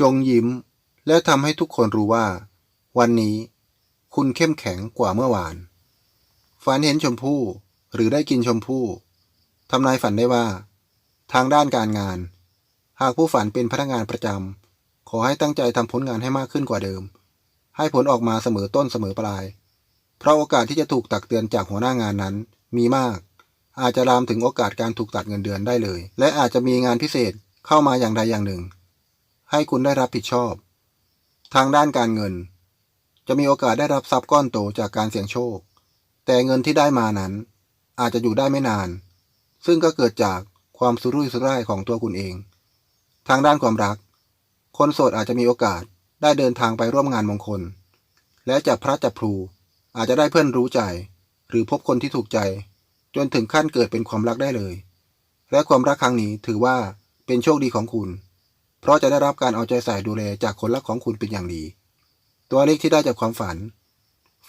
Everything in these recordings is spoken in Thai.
จงยิ้ม และทำให้ทุกคนรู้ว่า วันนี้ คุณเข้มแข็งกว่าเมื่อวาน ฝันเห็นชมพู่หรือได้กินชมพู่ทำนายฝันได้ว่า ทางด้านการงาน หากผู้ฝันเป็นพนักงานประจำขอให้ตั้งใจทำผลงานให้มากขึ้นกว่าเดิม ให้ผลออกมาเสมอต้นเสมอปลาย เพราะโอกาสที่จะถูกตักเตือนจากหัวหน้างานนั้นมีมาก อาจจะลามถึงโอกาสการถูกตัดเงินเดือนได้เลย และอาจจะมีงานพิเศษเข้ามาอย่างใดอย่างหนึ่ง ให้คุณได้รับผิดชอบ ทางด้านการเงิน จะมีโอกาสได้รับทรัพย์ก้อนโตจากการเสี่ยงโชค แต่เงินที่ได้มานั้น อาจจะอยู่ได้ไม่นาน ซึ่งก็เกิดจากความสุรุ่ยสุร่ายของตัวคุณเอง ทางด้านความรัก คนโสดอาจจะมีโอกาสได้เดินทางไปร่วมงานมงคล และจับพระจับพลูอาจจะได้เพื่อนรู้ใจ หรือพบคนที่ถูกใจ จนถึงขั้นเกิดเป็นความรักได้เลย และความรักครั้งนี้ถือว่าเป็นโชคดีของคุณ เพราะจะได้รับการเอาใจใส่ดูแลจากคนรักของคุณเป็นอย่างดี ตัวเลขที่ได้จากความฝัน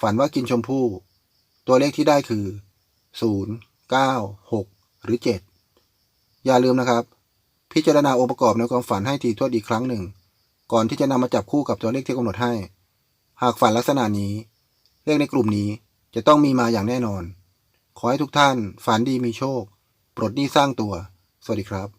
ฝันว่ากินชมพู่ ตัวเลขที่ได้คือ 0 9 6 หรือ 7 อย่าลืมนะครับ พิจารณาองค์ประกอบในความฝันให้ทีทั่วดีครั้งหนึ่ง ก่อนที่จะนำมาจับคู่กับตัวเลขที่กำหนดให้ หากฝันลักษณะนี้ เลขในกลุ่มนี้จะต้องมีมาอย่างแน่นอน ขอให้ทุกท่านฝันดีมีโชค ปลดหนี้สร้างตัว สวัสดีครับ